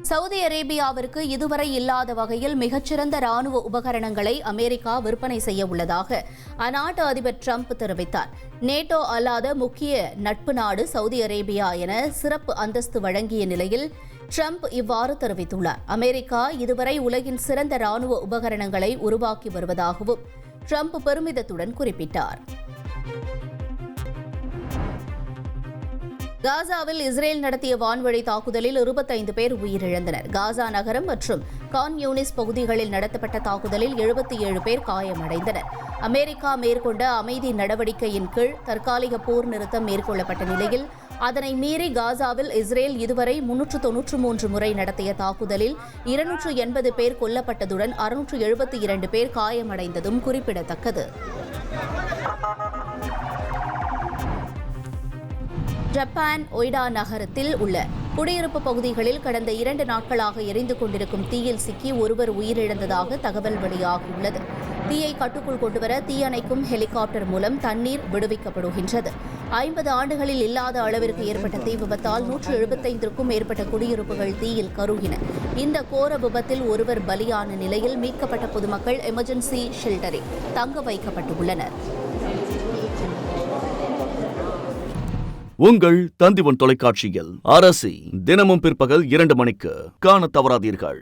Saudi அரேபியாவிற்கு இதுவரை இல்லாத வகையில் மிகச்சிறந்த ராணுவ உபகரணங்களை அமெரிக்கா விற்பனை செய்ய உள்ளதாக அந்நாட்டு அதிபர் ட்ரம்ப் தெரிவித்தார். நேட்டோ அல்லாத முக்கிய நட்பு நாடு சவுதி அரேபியா என சிறப்பு அந்தஸ்து வழங்கிய நிலையில் ட்ரம்ப் இவ்வாறு தெரிவித்துள்ளார். அமெரிக்கா இதுவரை உலகின் சிறந்த ராணுவ உபகரணங்களை உருவாக்கி வருவதாகவும் ட்ரம்ப் பெருமிதத்துடன் குறிப்பிட்டார். காசாவில் இஸ்ரேல் நடத்திய வான்வழி தாக்குதலில் இருபத்தைந்து பேர் உயிரிழந்தனர். காசா நகரம் மற்றும் கான் யூனிஸ் பகுதிகளில் நடத்தப்பட்ட தாக்குதலில் எழுபத்தி ஏழு பேர் காயமடைந்தனர். அமெரிக்கா மேற்கொண்ட அமைதி நடவடிக்கையின் கீழ் தற்காலிக போர் நிறுத்தம் மேற்கொள்ளப்பட்ட நிலையில் அதனை மீறி காசாவில் இஸ்ரேல் இதுவரை முன்னூற்று தொன்னூற்று மூன்று முறை நடத்திய தாக்குதலில் இருநூற்று எண்பது பேர் கொல்லப்பட்டதுடன் அறுநூற்று எழுபத்தி இரண்டு பேர் காயமடைந்ததும் குறிப்பிடத்தக்கது. ஜப்பான் ஒய்டா நகரத்தில் உள்ள குடியிருப்பு பகுதிகளில் கடந்த இரண்டு நாட்களாக எரிந்து கொண்டிருக்கும் தீயில் சிக்கி ஒருவர் உயிரிழந்ததாக தகவல் வெளியாகியுள்ளது. தீயை கட்டுக்குள் கொண்டுவர தீயணைக்கும் ஹெலிகாப்டர் மூலம் தண்ணீர் விடுவிக்கப்படுகின்றது. ஐம்பது ஆண்டுகளில் இல்லாத அளவிற்கு ஏற்பட்ட தீ விபத்தால் நூற்று எழுபத்தைந்திற்கும் மேற்பட்ட குடியிருப்புகள் தீயில் கருகின. இந்த கோர விபத்தில் ஒருவர் பலியான நிலையில் மீட்கப்பட்ட பொதுமக்கள் எமர்ஜென்சி ஷெல்டரில் தங்க வைக்கப்பட்டுள்ளனர். உங்கள் தந்திவன் தொலைக்காட்சியில் அரசி தினமும் பிற்பகல் இரண்டு மணிக்கு காணத் தவறாதீர்கள்.